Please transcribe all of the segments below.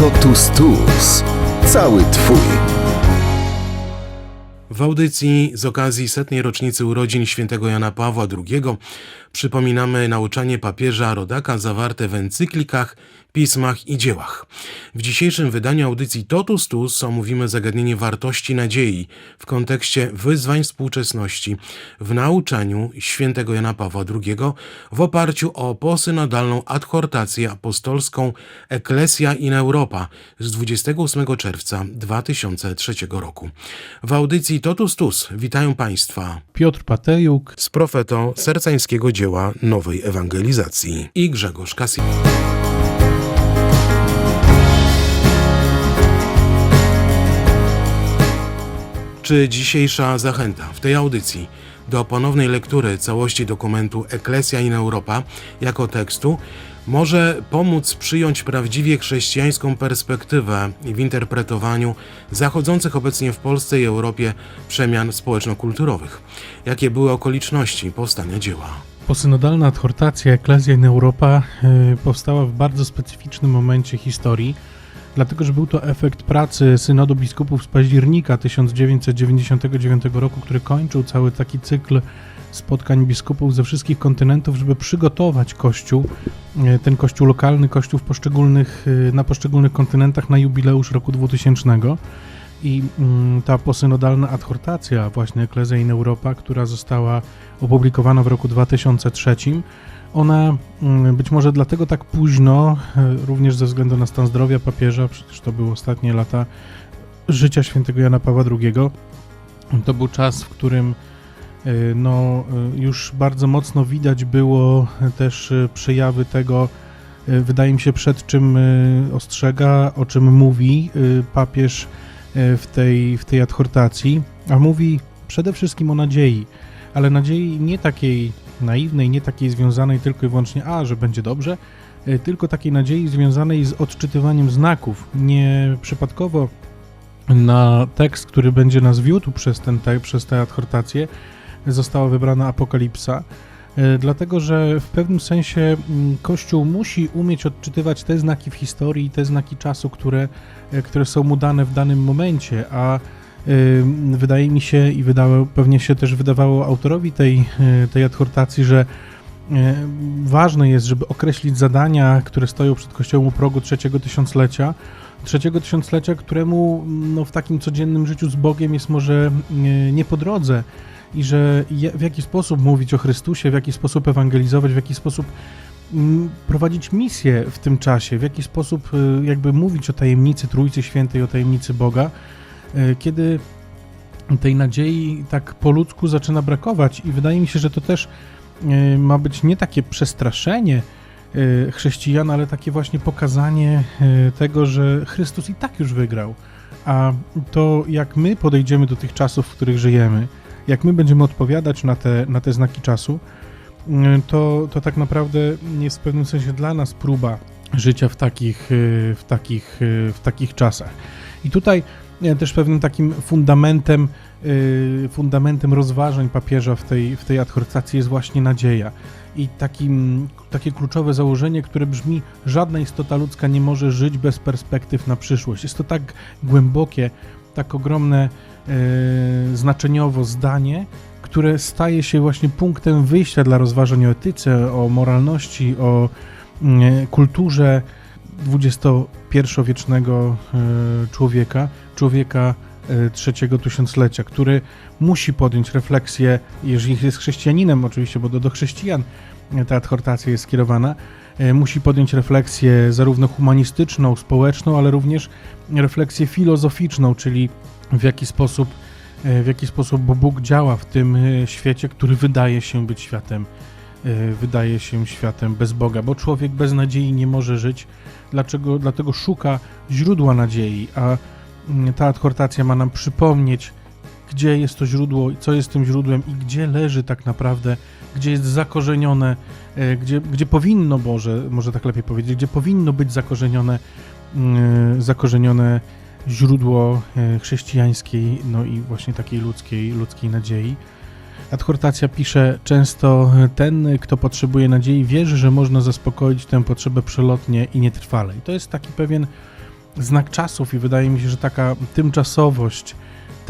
Totus Tus. Cały Twój. W audycji z okazji setnej rocznicy urodzin świętego Jana Pawła II przypominamy nauczanie papieża Rodaka zawarte w encyklikach, pismach i dziełach. W dzisiejszym wydaniu audycji Totus Tus omówimy zagadnienie wartości nadziei w kontekście wyzwań współczesności w nauczaniu świętego Jana Pawła II w oparciu o posynodalną adhortację apostolską Ecclesia in Europa z 28 czerwca 2003 roku. W audycji Totus Tus witają Państwa Piotr Patejuk, z profetą sercańskiego dzieła nowej ewangelizacji i Grzegorz Kasik. Czy dzisiejsza zachęta w tej audycji do ponownej lektury całości dokumentu Ecclesia in Europa jako tekstu może pomóc przyjąć prawdziwie chrześcijańską perspektywę w interpretowaniu zachodzących obecnie w Polsce i Europie przemian społeczno-kulturowych? Jakie były okoliczności powstania dzieła? Posynodalna adhortacja Ecclesia in Europa y, powstała w bardzo specyficznym momencie historii, dlatego że był to efekt pracy Synodu Biskupów z października 1999 roku, który kończył cały taki cykl spotkań biskupów ze wszystkich kontynentów, żeby przygotować Kościół, y, ten Kościół lokalny, Kościół w poszczególnych, y, na poszczególnych kontynentach na jubileusz roku 2000. I mm, ta posynodalna adhortacja, właśnie Ecclesia in Europa, która została opublikowana w roku 2003, ona mm, być może dlatego tak późno, e, również ze względu na stan zdrowia papieża, przecież to były ostatnie lata życia świętego Jana Pawła II, to był czas, w którym e, no, e, już bardzo mocno widać było też przejawy tego, wydaje mi się, przed czym ostrzega, o czym mówi papież w tej, w tej adhortacji, a mówi przede wszystkim o nadziei, ale nadziei nie takiej naiwnej, nie takiej związanej tylko i wyłącznie, a że będzie dobrze, e, tylko takiej nadziei związanej z odczytywaniem znaków. Nie przypadkowo na tekst, który będzie nas wiódł przez, ten, te, przez tę adhortację, została wybrana Apokalipsa, e, dlatego że w pewnym sensie mm, Kościół musi umieć odczytywać te znaki w historii, te znaki czasu, które, e, które są mu dane w danym momencie, a y, wydaje mi się i wydało, pewnie się też wydawało autorowi tej, tej adhortacji, że ważne jest, żeby określić zadania, które stoją przed Kościołem u progu trzeciego tysiąclecia, trzeciego tysiąclecia, któremu no, w takim codziennym życiu z Bogiem jest może nie po drodze i że w jaki sposób mówić o Chrystusie, w jaki sposób ewangelizować, w jaki sposób mm, prowadzić misję w tym czasie, w jaki sposób y, jakby mówić o tajemnicy Trójcy Świętej, o tajemnicy Boga, y, kiedy tej nadziei tak po ludzku zaczyna brakować i wydaje mi się, że to też y, ma być nie takie przestraszenie chrześcijan, ale takie właśnie pokazanie tego, że Chrystus i tak już wygrał. A to jak my podejdziemy do tych czasów, w których żyjemy, jak my będziemy odpowiadać na te, na te znaki czasu, y, to, to tak naprawdę jest w pewnym sensie dla nas próba życia w takich, y, w takich, y, w takich czasach. I tutaj nie, też pewnym takim fundamentem, y, fundamentem rozważań papieża w tej, w tej adhortacji jest właśnie nadzieja. I takie kluczowe założenie, które brzmi: żadna istota ludzka nie może żyć bez perspektyw na przyszłość. Jest to tak głębokie, tak ogromne y, znaczeniowo zdanie, które staje się właśnie punktem wyjścia dla rozważań o etyce, o moralności, o y, kulturze XXI-wiecznego y, człowieka, człowieka y, trzeciego tysiąclecia, który musi podjąć refleksję, jeżeli jest chrześcijaninem oczywiście, bo do, do chrześcijan ta adhortacja jest skierowana, musi podjąć refleksję zarówno humanistyczną, społeczną, ale również refleksję filozoficzną, czyli w jaki sposób, y, w jaki sposób Bóg działa w tym y, świecie, który wydaje się być światem, wydaje się światem bez Boga, bo człowiek bez nadziei nie może żyć, dlaczego, dlatego szuka źródła nadziei, a mm, ta adhortacja ma nam przypomnieć, gdzie jest to źródło, co jest tym źródłem i gdzie leży tak naprawdę, gdzie jest zakorzenione, e, gdzie, gdzie powinno, Boże, może tak lepiej powiedzieć, gdzie powinno być zakorzenione, mm, zakorzenione źródło e, chrześcijańskiej, no i właśnie takiej ludzkiej, ludzkiej nadziei. Adhortacja pisze często, ten, kto potrzebuje nadziei, wierzy, że można zaspokoić tę potrzebę przelotnie i nietrwale. I to jest taki pewien znak czasów i wydaje mi się, że taka tymczasowość,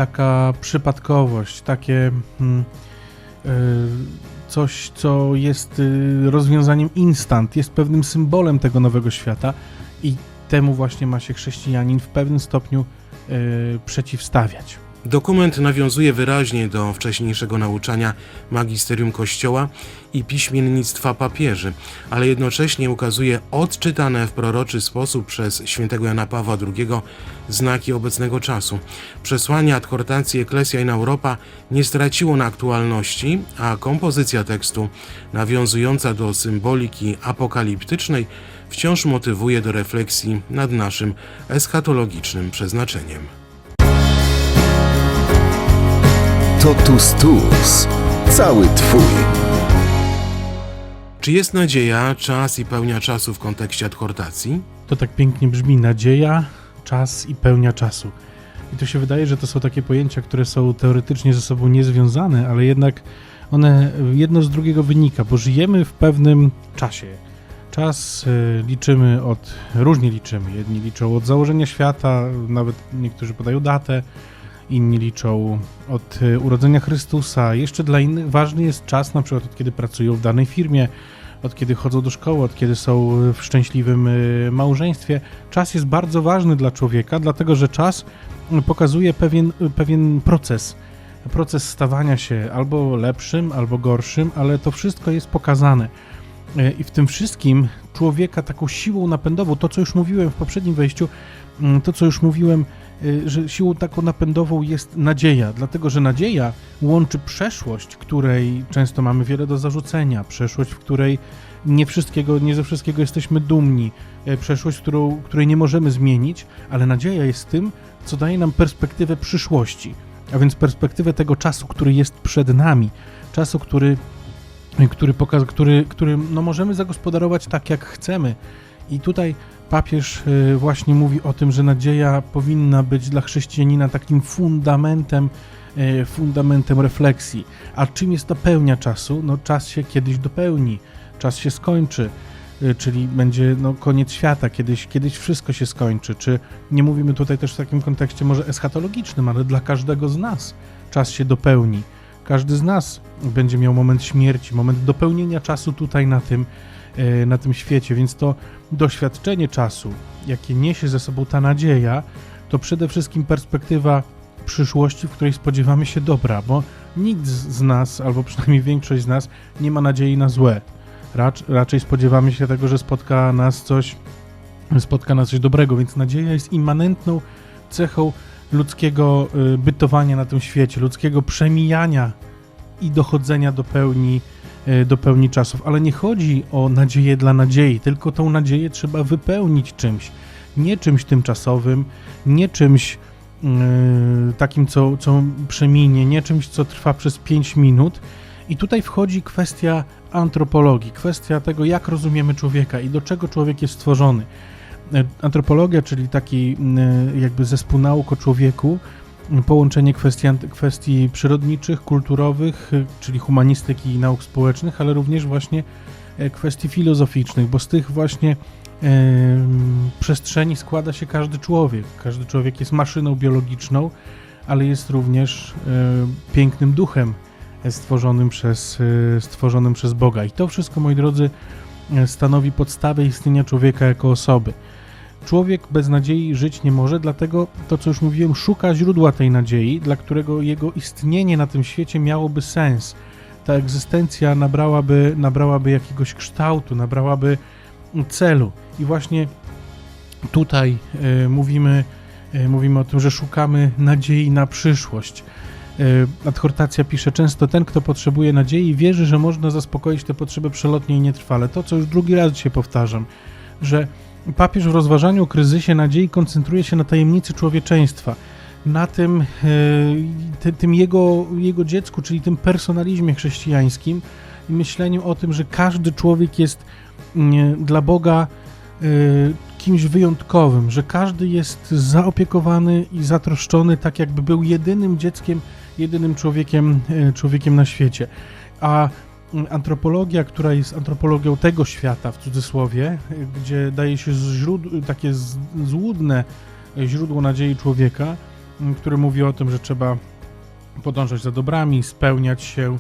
taka przypadkowość, takie mm, y, coś, co jest y, rozwiązaniem instant, jest pewnym symbolem tego nowego świata i temu właśnie ma się chrześcijanin w pewnym stopniu y, przeciwstawiać. Dokument nawiązuje wyraźnie do wcześniejszego nauczania magisterium Kościoła i piśmiennictwa papieży, ale jednocześnie ukazuje odczytane w proroczy sposób przez świętego Jana Pawła II znaki obecnego czasu. Przesłanie adhortacji Ecclesia in Europa nie straciło na aktualności, a kompozycja tekstu, nawiązująca do symboliki apokaliptycznej, wciąż motywuje do refleksji nad naszym eschatologicznym przeznaczeniem. Totus Tuus. Cały Twój. Czy jest nadzieja, czas i pełnia czasu w kontekście adhortacji? To tak pięknie brzmi nadzieja, czas i pełnia czasu. I to się wydaje, że to są takie pojęcia, które są teoretycznie ze sobą niezwiązane, ale jednak one jedno z drugiego wynika, bo żyjemy w pewnym czasie. Czas y, liczymy od, różnie liczymy. Jedni liczą od założenia świata, nawet niektórzy podają datę, inni liczą od y, urodzenia Chrystusa. Jeszcze dla innych ważny jest czas, na przykład od kiedy pracują w danej firmie, od kiedy chodzą do szkoły, od kiedy są w szczęśliwym y, małżeństwie. Czas jest bardzo ważny dla człowieka, dlatego że czas y, pokazuje pewien, pewien proces. Proces stawania się albo lepszym, albo gorszym, ale to wszystko jest pokazane. I w tym wszystkim człowieka taką siłą napędową, to co już mówiłem w poprzednim wejściu, mm, to co już mówiłem, że siłą taką napędową jest nadzieja, dlatego że nadzieja łączy przeszłość, której często mamy wiele do zarzucenia, przeszłość, w której nie wszystkiego, nie ze wszystkiego jesteśmy dumni, e, przeszłość, którą, której nie możemy zmienić, ale nadzieja jest tym, co daje nam perspektywę przyszłości, a więc perspektywę tego czasu, który jest przed nami, czasu, który, który, pokaz, który, który no, możemy zagospodarować tak, jak chcemy. I tutaj papież e, właśnie mówi o tym, że nadzieja powinna być dla chrześcijanina takim fundamentem, e, fundamentem refleksji. A czym jest ta pełnia czasu? No czas się kiedyś dopełni, czas się skończy, e, czyli będzie no, koniec świata, kiedyś, kiedyś wszystko się skończy. Czy nie mówimy tutaj też w takim kontekście może eschatologicznym, ale dla każdego z nas czas się dopełni. Każdy z nas będzie miał moment śmierci, moment dopełnienia czasu tutaj na tym, na tym świecie, więc to doświadczenie czasu, jakie niesie ze sobą ta nadzieja, to przede wszystkim perspektywa przyszłości, w której spodziewamy się dobra, bo nikt z nas, albo przynajmniej większość z nas, nie ma nadziei na złe. Racz, raczej spodziewamy się tego, że spotka nas coś, spotka nas coś dobrego, więc nadzieja jest immanentną cechą ludzkiego y, bytowania na tym świecie, ludzkiego przemijania i dochodzenia do pełni, do pełni czasów. Ale nie chodzi o nadzieję dla nadziei, tylko tą nadzieję trzeba wypełnić czymś. Nie czymś tymczasowym, nie czymś y, takim, co, co przeminie, nie czymś, co trwa przez 5 minut. I tutaj wchodzi kwestia antropologii, kwestia tego, jak rozumiemy człowieka i do czego człowiek jest stworzony. E, Antropologia, czyli taki y, jakby zespół nauk o człowieku, połączenie kwestii, kwestii przyrodniczych, kulturowych, czyli humanistyki i nauk społecznych, ale również właśnie e, kwestii filozoficznych, bo z tych właśnie em, przestrzeni składa się każdy człowiek. Każdy człowiek jest maszyną biologiczną, ale jest również e, pięknym duchem stworzonym przez, e, stworzonym przez Boga. I to wszystko, moi drodzy, stanowi podstawę istnienia człowieka jako osoby. Człowiek bez nadziei żyć nie może, dlatego to, co już mówiłem, szuka źródła tej nadziei, dla którego jego istnienie na tym świecie miałoby sens. Ta egzystencja nabrałaby, nabrałaby jakiegoś kształtu, nabrałaby celu. I właśnie tutaj e, mówimy, e, mówimy o tym, że szukamy nadziei na przyszłość. E, Adhortacja pisze często, ten, kto potrzebuje nadziei, wierzy, że można zaspokoić te potrzeby przelotnie i nietrwale. To, co już drugi raz dzisiaj powtarzam, że papież w rozważaniu o kryzysie nadziei koncentruje się na tajemnicy człowieczeństwa, na tym, e, ty, tym jego, jego dziecku, czyli tym personalizmie chrześcijańskim i myśleniu o tym, że każdy człowiek jest mm, dla Boga e, kimś wyjątkowym, że każdy jest zaopiekowany i zatroszczony tak, jakby był jedynym dzieckiem, jedynym człowiekiem, e, człowiekiem na świecie. A antropologia, która jest antropologią tego świata, w cudzysłowie, gdzie daje się źród- takie złudne źródło nadziei człowieka, y, które mówi o tym, że trzeba podążać za dobrami, spełniać się y,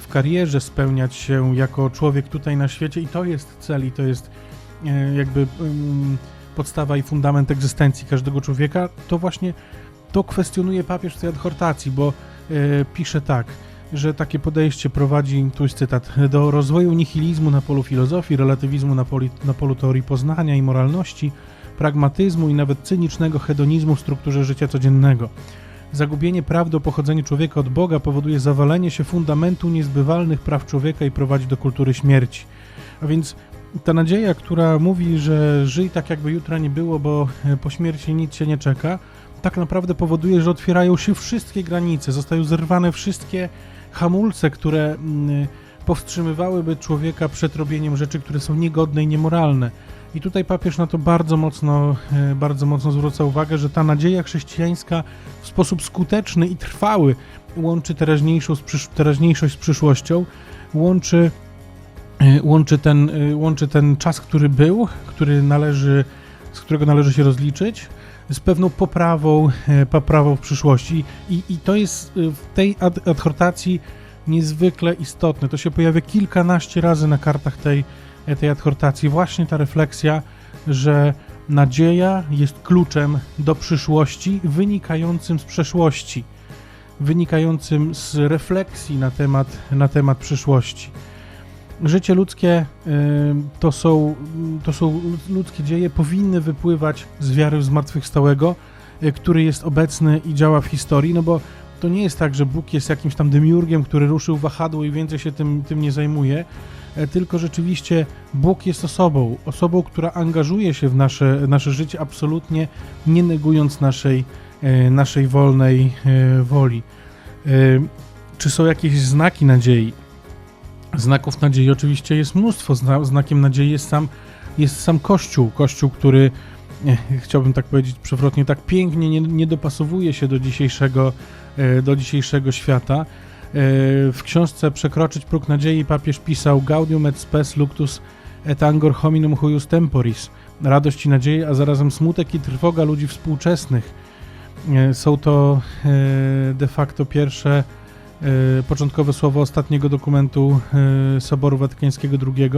w karierze, spełniać się jako człowiek tutaj na świecie i to jest cel i to jest y, jakby ym, podstawa i fundament egzystencji każdego człowieka, to właśnie to kwestionuje papież w tej adhortacji, bo y, pisze tak, że takie podejście prowadzi, tu jest cytat, do rozwoju nihilizmu na polu filozofii, relatywizmu na, poli, na polu teorii poznania i moralności, pragmatyzmu i nawet cynicznego hedonizmu w strukturze życia codziennego. Zagubienie prawdy o pochodzeniu człowieka od Boga powoduje zawalenie się fundamentu niezbywalnych praw człowieka i prowadzi do kultury śmierci. A więc ta nadzieja, która mówi, że żyj tak jakby jutra nie było, bo e, po śmierci nic się nie czeka, tak naprawdę powoduje, że otwierają się wszystkie granice, zostają zerwane wszystkie hamulce, które mm, powstrzymywałyby człowieka przed robieniem rzeczy, które są niegodne i niemoralne. I tutaj papież na to bardzo mocno, e, bardzo mocno zwraca uwagę, że ta nadzieja chrześcijańska w sposób skuteczny i trwały łączy teraźniejszą z przysz- teraźniejszość z przyszłością, łączy, e, łączy, ten, e, łączy ten czas, który był, który należy, z którego należy się rozliczyć, z pewną poprawą, e, poprawą w przyszłości. I, i to jest e, w tej ad- adhortacji niezwykle istotne. To się pojawia kilkanaście razy na kartach tej, e, tej adhortacji. Właśnie ta refleksja, że nadzieja jest kluczem do przyszłości wynikającym z przeszłości, wynikającym z refleksji na temat, na temat przyszłości. Życie ludzkie to są, to są ludzkie dzieje, powinny wypływać z wiary w zmartwychwstałego, y, który jest obecny i działa w historii, no bo to nie jest tak, że Bóg jest jakimś tam demiurgiem, który ruszył wahadło i więcej się tym, tym nie zajmuje, e, tylko rzeczywiście Bóg jest osobą, osobą, która angażuje się w nasze, nasze życie absolutnie, nie negując naszej, e, naszej wolnej e, woli. Czy są jakieś znaki nadziei? Znaków nadziei oczywiście jest mnóstwo. Zna, znakiem nadziei jest sam, jest sam Kościół. Kościół, który nie, chciałbym tak powiedzieć przewrotnie, tak pięknie nie, nie dopasowuje się do dzisiejszego, e, do dzisiejszego świata. E, W książce Przekroczyć próg nadziei papież pisał Gaudium et spes luctus et angor hominum huius temporis. Radość i nadzieję, a zarazem smutek i trwoga ludzi współczesnych. E, Są to de facto pierwsze początkowe słowo ostatniego dokumentu e, Soboru Watykańskiego II,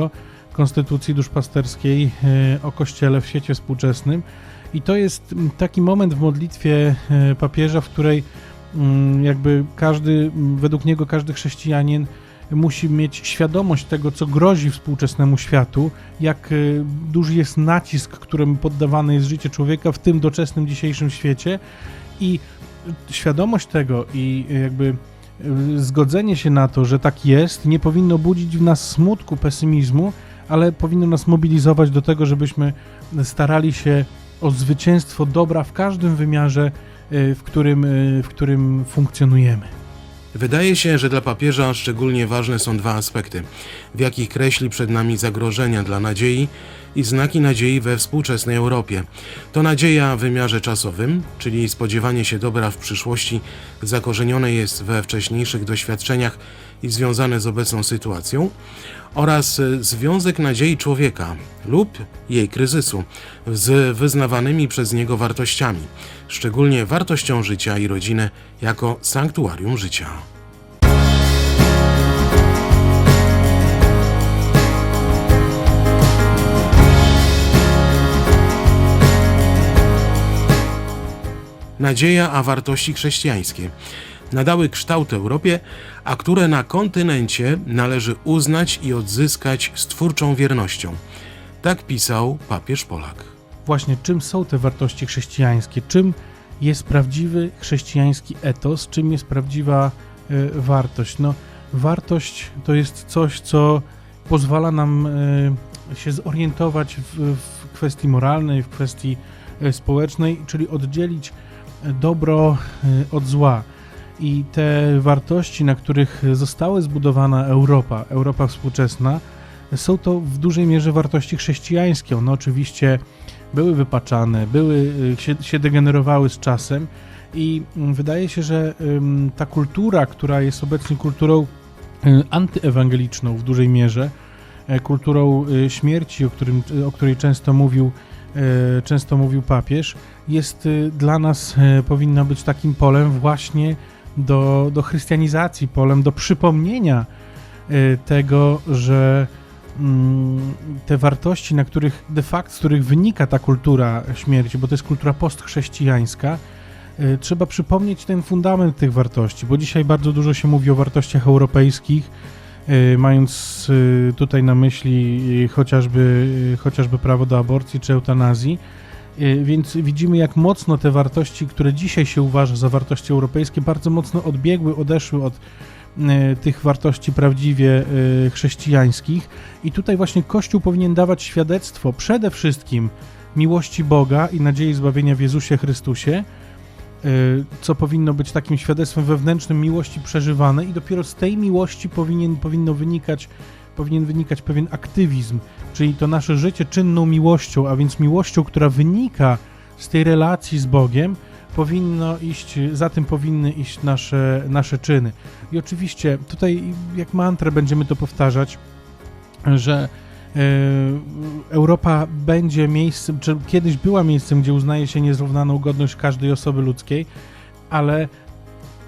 Konstytucji Duszpasterskiej e, o Kościele w świecie współczesnym. I to jest taki moment w modlitwie e, papieża, w której jakby każdy, według niego każdy chrześcijanin musi mieć świadomość tego, co grozi współczesnemu światu, jak e, duży jest nacisk, któremu poddawane jest życie człowieka w tym doczesnym dzisiejszym świecie i świadomość tego i e, jakby e, zgodzenie się na to, że tak jest, nie powinno budzić w nas smutku, pesymizmu, ale powinno nas mobilizować do tego, żebyśmy starali się o zwycięstwo dobra w każdym wymiarze, e, w którym, e, w którym funkcjonujemy. Wydaje się, że dla papieża szczególnie ważne są dwa aspekty, w jakich kreśli przed nami zagrożenia dla nadziei i znaki nadziei we współczesnej Europie. To nadzieja w wymiarze czasowym, czyli spodziewanie się dobra w przyszłości zakorzenione jest we wcześniejszych doświadczeniach i związane z obecną sytuacją, oraz e, związek nadziei człowieka lub jej kryzysu z wyznawanymi przez niego wartościami, szczególnie wartością życia i rodziny jako sanktuarium życia. Nadzieja a wartości chrześcijańskie nadały kształt Europie, a które na kontynencie należy uznać i odzyskać z twórczą wiernością. Tak pisał papież Polak. Właśnie czym są te wartości chrześcijańskie? Czym jest prawdziwy chrześcijański etos? Czym jest prawdziwa e, wartość? No, wartość to jest coś, co pozwala nam e, się zorientować w, w kwestii moralnej, w kwestii e, społecznej, czyli oddzielić dobro e, od zła. I te wartości, na których została zbudowana Europa, Europa współczesna, są to w dużej mierze wartości chrześcijańskie. One oczywiście były wypaczane, były, y, się, się degenerowały z czasem i mm, wydaje się, że ta kultura, która jest obecnie kulturą e, antyewangeliczną w dużej mierze, e, kulturą e, śmierci, o, którym, o której często mówił, e, często mówił papież, jest dla nas, e, powinna być takim polem właśnie do, do chrystianizacji, polem do przypomnienia e, tego, że mm, te wartości, na których de facto, z których wynika ta kultura śmierci, bo to jest kultura postchrześcijańska, y, trzeba przypomnieć ten fundament tych wartości, bo dzisiaj bardzo dużo się mówi o wartościach europejskich, y, mając y, tutaj na myśli y, chociażby, y, chociażby prawo do aborcji czy eutanazji. Y, Więc widzimy, jak mocno te wartości, które dzisiaj się uważa za wartości europejskie, bardzo mocno odbiegły, odeszły od y, tych wartości prawdziwie y, chrześcijańskich. I tutaj właśnie Kościół powinien dawać świadectwo przede wszystkim miłości Boga i nadziei zbawienia w Jezusie Chrystusie, co powinno być takim świadectwem wewnętrznym miłości przeżywanej i dopiero z tej miłości powinien, powinno wynikać, powinien wynikać pewien aktywizm, czyli to nasze życie czynną miłością, a więc miłością, która wynika z tej relacji z Bogiem, powinno iść, za tym powinny iść nasze, nasze czyny. I oczywiście tutaj jak mantrę będziemy to powtarzać, że e, Europa będzie miejscem, czy kiedyś była miejscem, gdzie uznaje się niezrównaną godność każdej osoby ludzkiej, ale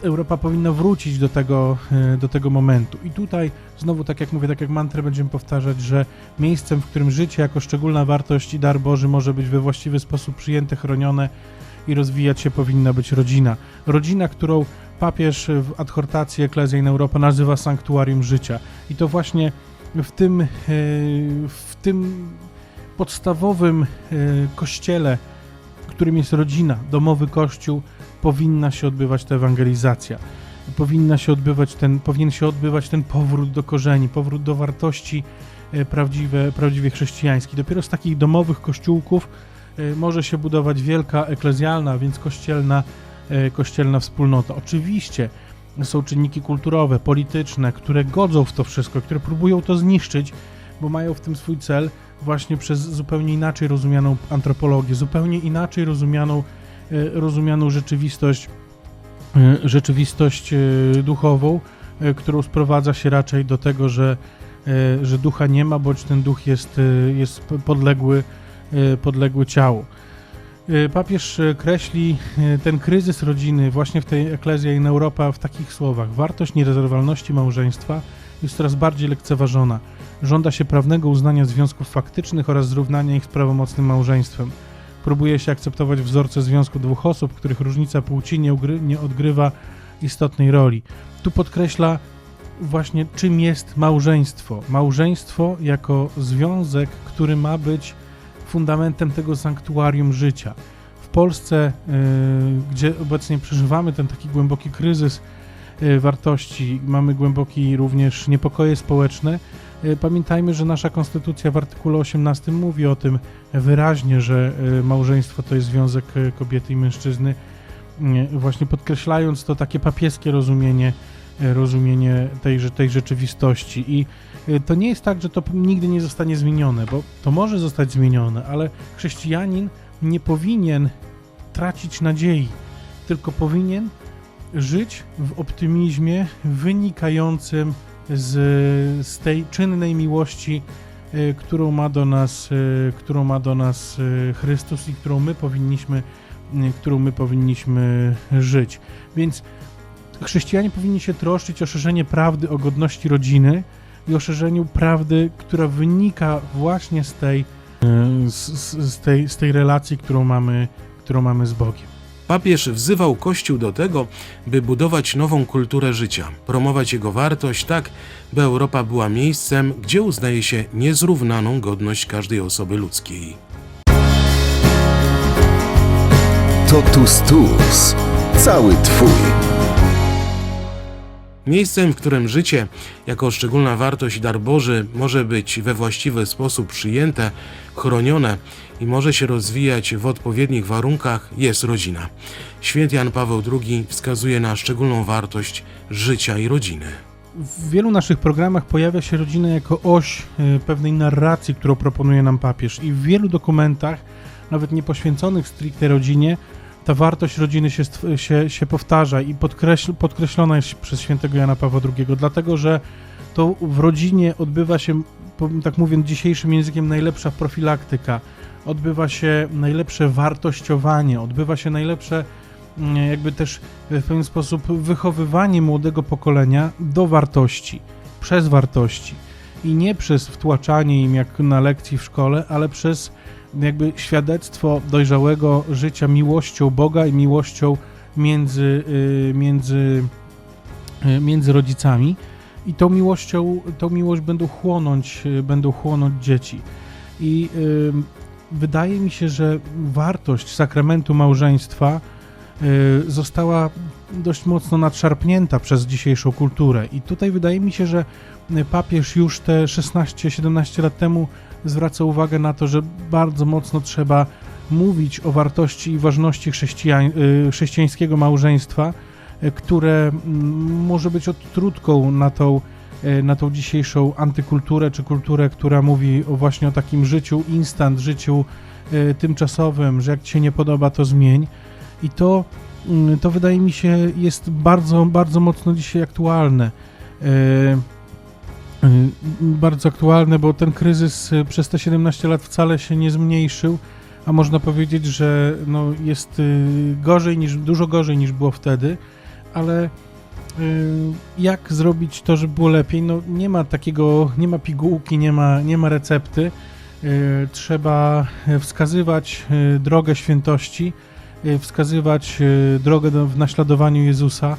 Europa powinna wrócić do tego, e, do tego momentu. I tutaj znowu, tak jak mówię, tak jak mantrę będziemy powtarzać, że miejscem, w którym życie jako szczególna wartość i dar Boży może być we właściwy sposób przyjęte, chronione i rozwijać się powinna być rodzina. Rodzina, którą papież w adhortacji Ecclesia in Europa nazywa sanktuarium życia. I to właśnie w tym, e, w tym podstawowym e, kościele, którym jest rodzina, domowy kościół, powinna się odbywać ta ewangelizacja. Powinna się odbywać ten, powinien się odbywać ten powrót do korzeni, powrót do wartości e, prawdziwe, prawdziwie chrześcijańskich. Dopiero z takich domowych kościółków e, może się budować wielka eklezjalna, więc kościelna, e, kościelna wspólnota. Oczywiście są czynniki kulturowe, polityczne, które godzą w to wszystko, które próbują to zniszczyć, bo mają w tym swój cel właśnie przez zupełnie inaczej rozumianą antropologię, zupełnie inaczej rozumianą, rozumianą rzeczywistość, e, rzeczywistość e, duchową, e, którą sprowadza się raczej do tego, że, e, że ducha nie ma, bądź ten duch jest, e, jest podległy, e, podległy ciału. E, Papież e, kreśli e, ten kryzys rodziny właśnie w tej Eklezji in Europa w takich słowach. Wartość nierozerwalności małżeństwa jest coraz bardziej lekceważona. Żąda się prawnego uznania związków faktycznych oraz zrównania ich z prawomocnym małżeństwem. Próbuje się akceptować wzorce związku dwóch osób, których różnica płci nie, ugry, nie odgrywa istotnej roli. Tu podkreśla właśnie czym jest małżeństwo. Małżeństwo jako związek, który ma być fundamentem tego sanktuarium życia. W Polsce, y, gdzie obecnie przeżywamy ten taki głęboki kryzys y, wartości, mamy głęboki również niepokoje społeczne, pamiętajmy, że nasza konstytucja w artykule 18 mówi o tym wyraźnie, że y, małżeństwo to jest związek y, kobiety i mężczyzny, właśnie podkreślając to takie papieskie rozumienie, rozumienie tej, tej rzeczywistości. I to nie jest tak, że to nigdy nie zostanie zmienione, bo to może zostać zmienione, ale chrześcijanin nie powinien tracić nadziei, tylko powinien żyć w optymizmie wynikającym z, z tej czynnej miłości, y, którą ma do nas, y, którą ma do nas y, Chrystus i którą my powinniśmy, którą my powinniśmy żyć. Więc chrześcijanie powinni się troszczyć o szerzenie prawdy o godności rodziny i o szerzeniu prawdy, która wynika właśnie z tej, z, z, z tej, z tej relacji, którą mamy, którą mamy z Bogiem. Papież wzywał Kościół do tego, by budować nową kulturę życia, promować jego wartość tak, by Europa była miejscem, gdzie uznaje się niezrównaną godność każdej osoby ludzkiej. Totus Tus. Cały Twój. Miejscem, w którym życie, jako szczególna wartość dar Boży, może być we właściwy sposób przyjęte, chronione i może się rozwijać w odpowiednich warunkach, jest rodzina. Święty Jan Paweł II wskazuje na szczególną wartość życia i rodziny. W wielu naszych programach pojawia się rodzina jako oś y, pewnej narracji, którą proponuje nam papież, i w wielu dokumentach, nawet nie poświęconych stricte rodzinie, ta wartość rodziny się, się, się powtarza i podkreśl, podkreślona jest przez świętego Jana Pawła II, dlatego że to w rodzinie odbywa się, tak mówiąc dzisiejszym językiem, najlepsza profilaktyka, odbywa się najlepsze wartościowanie, odbywa się najlepsze mm, jakby też w pewien sposób wychowywanie młodego pokolenia do wartości, przez wartości i nie przez wtłaczanie im jak na lekcji w szkole, ale przez jakby świadectwo dojrzałego życia miłością Boga i miłością między, y, między, y, między rodzicami i tą miłością, tą miłość będą chłonąć, y, będą chłonąć dzieci. I wydaje mi się, że wartość sakramentu małżeństwa y, została dość mocno nadszarpnięta przez dzisiejszą kulturę. I tutaj wydaje mi się, że papież już te 16-17 lat temu zwraca uwagę na to, że bardzo mocno trzeba mówić o wartości i ważności chrześcijań, y, chrześcijańskiego małżeństwa, y, które mm, może być odtrutką na tą, na tą dzisiejszą antykulturę, czy kulturę, która mówi właśnie o takim życiu instant, życiu y, tymczasowym, że jak ci się nie podoba, to zmień. I to, mm, to wydaje mi się jest bardzo, bardzo mocno dzisiaj aktualne. Y, Bardzo aktualne, bo ten kryzys przez te 17 lat wcale się nie zmniejszył, a można powiedzieć, że no, jest y, gorzej niż, dużo gorzej niż było wtedy, ale jak zrobić to, żeby było lepiej? No nie ma takiego, nie ma pigułki, nie ma, nie ma recepty. Y, Trzeba wskazywać y, drogę świętości, y, wskazywać y, drogę w naśladowaniu Jezusa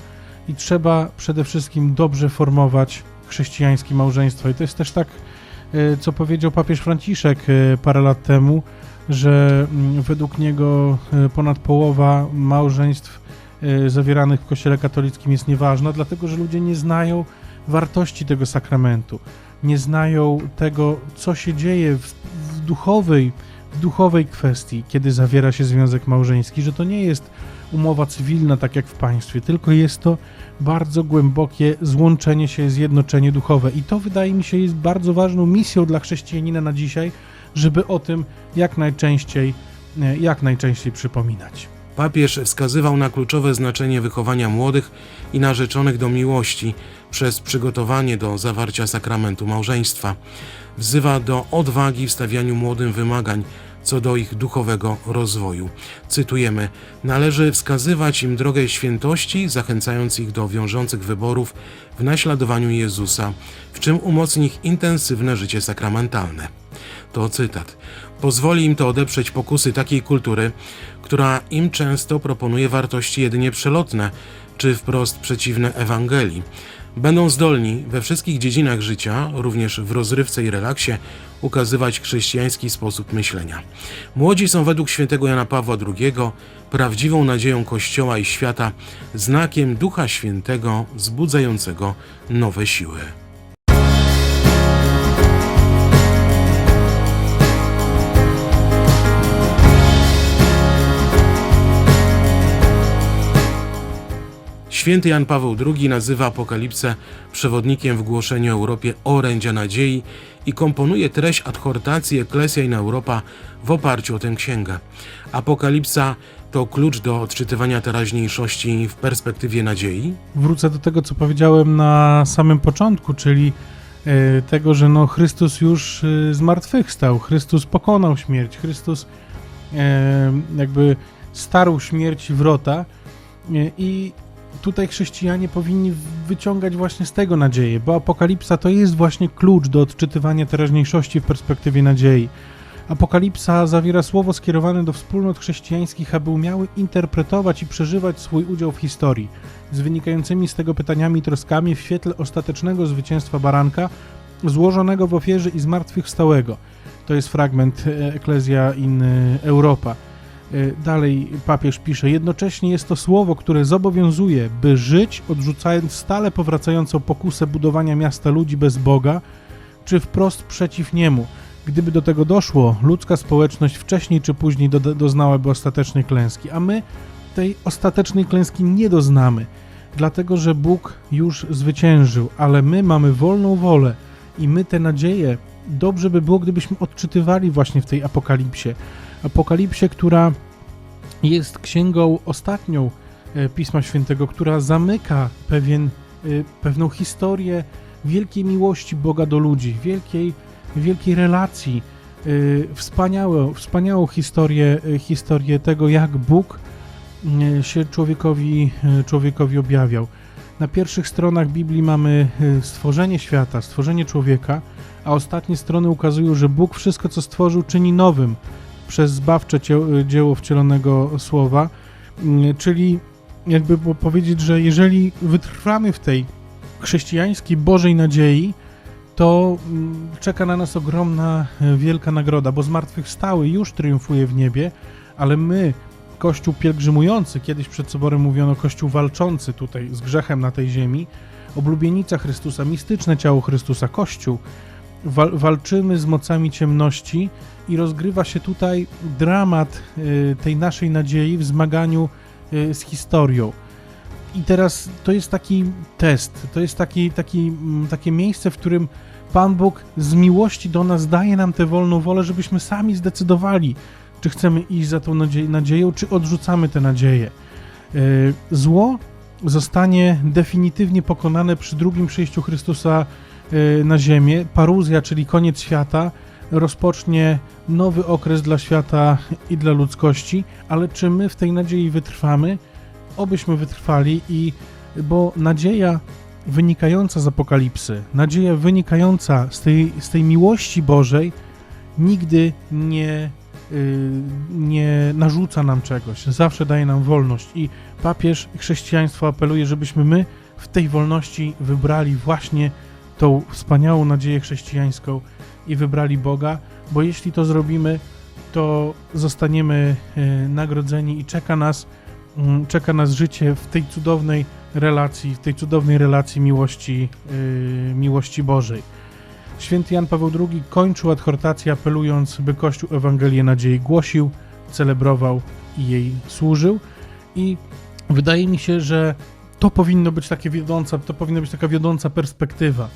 i trzeba przede wszystkim dobrze formować chrześcijańskie małżeństwo. I to jest też tak, y, co powiedział papież Franciszek y, parę lat temu, że mm, według niego y, ponad połowa małżeństw y, zawieranych w Kościele katolickim jest nieważna, dlatego że ludzie nie znają wartości tego sakramentu, nie znają tego, co się dzieje w, w duchowej, w duchowej kwestii, kiedy zawiera się związek małżeński, że to nie jest umowa cywilna, tak jak w państwie, tylko jest to bardzo głębokie złączenie się, zjednoczenie duchowe. I to wydaje mi się jest bardzo ważną misją dla chrześcijanina na dzisiaj, żeby o tym jak najczęściej, e, jak najczęściej przypominać. Papież wskazywał na kluczowe znaczenie wychowania młodych i narzeczonych do miłości przez przygotowanie do zawarcia sakramentu małżeństwa. Wzywa do odwagi w stawianiu młodym wymagań co do ich duchowego rozwoju. Cytujemy: Należy wskazywać im drogę świętości, zachęcając ich do wiążących wyborów w naśladowaniu Jezusa, w czym umocni ich intensywne życie sakramentalne. To cytat. Pozwoli im to odeprzeć pokusy takiej kultury, która im często proponuje wartości jedynie przelotne, czy wprost przeciwne Ewangelii. Będą zdolni we wszystkich dziedzinach życia, również w rozrywce i relaksie, ukazywać chrześcijański sposób myślenia. Młodzi są według świętego Jana Pawła II prawdziwą nadzieją Kościoła i świata, znakiem Ducha Świętego wzbudzającego nowe siły. Święty Jan Paweł II nazywa Apokalipsę przewodnikiem w głoszeniu Europie orędzia nadziei i komponuje treść adhortacji Ecclesia in Europa w oparciu o tę księgę. Apokalipsa to klucz do odczytywania teraźniejszości w perspektywie nadziei. Wrócę do tego, co powiedziałem na samym początku, czyli e, tego, że no Chrystus już e, zmartwychwstał, Chrystus pokonał śmierć, Chrystus e, jakby starł śmierci wrota i tutaj chrześcijanie powinni wyciągać właśnie z tego nadzieję, bo apokalipsa to jest właśnie klucz do odczytywania teraźniejszości w perspektywie nadziei. Apokalipsa zawiera słowo skierowane do wspólnot chrześcijańskich, aby umiały interpretować i przeżywać swój udział w historii, z wynikającymi z tego pytaniami i troskami w świetle ostatecznego zwycięstwa baranka, złożonego w ofierze i zmartwychwstałego. To jest fragment e, Ecclesia in e, Europa. E, Dalej papież pisze: Jednocześnie jest to słowo, które zobowiązuje, by żyć, odrzucając stale powracającą pokusę budowania miasta ludzi bez Boga, czy wprost przeciw niemu. Gdyby do tego doszło, ludzka społeczność wcześniej czy później do, doznałaby ostatecznej klęski, a my tej ostatecznej klęski nie doznamy, dlatego że Bóg już zwyciężył, ale my mamy wolną wolę i my te nadzieje dobrze by było, gdybyśmy odczytywali właśnie w tej apokalipsie. Apokalipsie, która jest księgą ostatnią e, Pisma Świętego, która zamyka pewien, e, pewną historię wielkiej miłości Boga do ludzi, wielkiej, wielkiej relacji, e, wspaniałą, wspaniałą historię, historię tego, jak Bóg się człowiekowi, człowiekowi objawiał. Na pierwszych stronach Biblii mamy stworzenie świata, stworzenie człowieka, a ostatnie strony ukazują, że Bóg wszystko, co stworzył, czyni nowym przez zbawcze dzieło wcielonego słowa. Mm, Czyli, jakby powiedzieć, że jeżeli wytrwamy w tej chrześcijańskiej Bożej nadziei, to mm, czeka na nas ogromna, e, wielka nagroda, bo zmartwychwstały już triumfuje w niebie, ale my, Kościół pielgrzymujący, kiedyś przed soborem mówiono Kościół walczący tutaj z grzechem na tej ziemi, oblubienica Chrystusa, mistyczne ciało Chrystusa, Kościół, wal, walczymy z mocami ciemności i rozgrywa się tutaj dramat y, tej naszej nadziei w zmaganiu y, z historią. I teraz to jest taki test, to jest taki, taki, mm, takie miejsce, w którym Pan Bóg z miłości do nas daje nam tę wolną wolę, żebyśmy sami zdecydowali, czy chcemy iść za tą nadzie- nadzieją, czy odrzucamy tę nadzieję. Y, Zło zostanie definitywnie pokonane przy drugim przyjściu Chrystusa na ziemię. Paruzja, czyli koniec świata, rozpocznie nowy okres dla świata i dla ludzkości, ale czy my w tej nadziei wytrwamy? Obyśmy wytrwali i bo nadzieja wynikająca z apokalipsy, nadzieja wynikająca z tej, z tej miłości Bożej nigdy nie, y, nie narzuca nam czegoś, zawsze daje nam wolność i papież chrześcijaństwo apeluje, żebyśmy my w tej wolności wybrali właśnie tą wspaniałą nadzieję chrześcijańską i wybrali Boga, bo jeśli to zrobimy, to zostaniemy e, nagrodzeni i czeka nas, mm, czeka nas życie w tej cudownej relacji, w tej cudownej relacji miłości, e, miłości Bożej. Święty Jan Paweł II kończył adhortację apelując, by Kościół Ewangelię nadziei głosił, celebrował i jej służył i wydaje mi się, że to powinno być takie wiodąca, to powinna być taka wiodąca perspektywa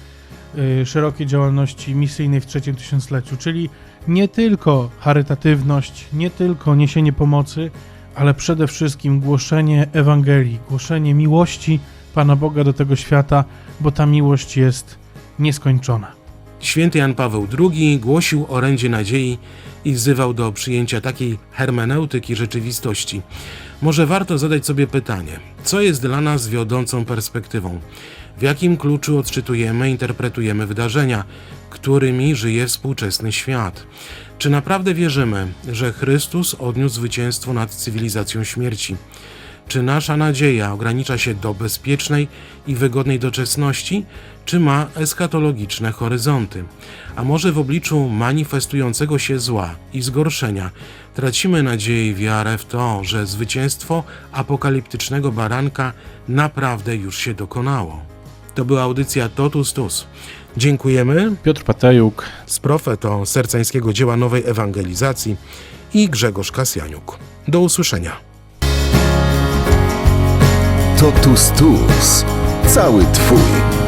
szerokiej działalności misyjnej w trzecim tysiącleciu, czyli nie tylko charytatywność, nie tylko niesienie pomocy, ale przede wszystkim głoszenie Ewangelii, głoszenie miłości Pana Boga do tego świata, bo ta miłość jest nieskończona. Święty Jan Paweł II głosił orędzie nadziei i wzywał do przyjęcia takiej hermeneutyki rzeczywistości. Może warto zadać sobie pytanie, co jest dla nas wiodącą perspektywą? W jakim kluczu odczytujemy, interpretujemy wydarzenia, którymi żyje współczesny świat? Czy naprawdę wierzymy, że Chrystus odniósł zwycięstwo nad cywilizacją śmierci? Czy nasza nadzieja ogranicza się do bezpiecznej i wygodnej doczesności, czy ma eschatologiczne horyzonty? A może w obliczu manifestującego się zła i zgorszenia tracimy nadzieję i wiarę w to, że zwycięstwo apokaliptycznego baranka naprawdę już się dokonało? To była audycja Totus Tus. Dziękujemy Piotr Patejuk, z profetą sercańskiego dzieła nowej ewangelizacji i Grzegorz Kasjaniuk. Do usłyszenia. Totus Tus. Cały Twój.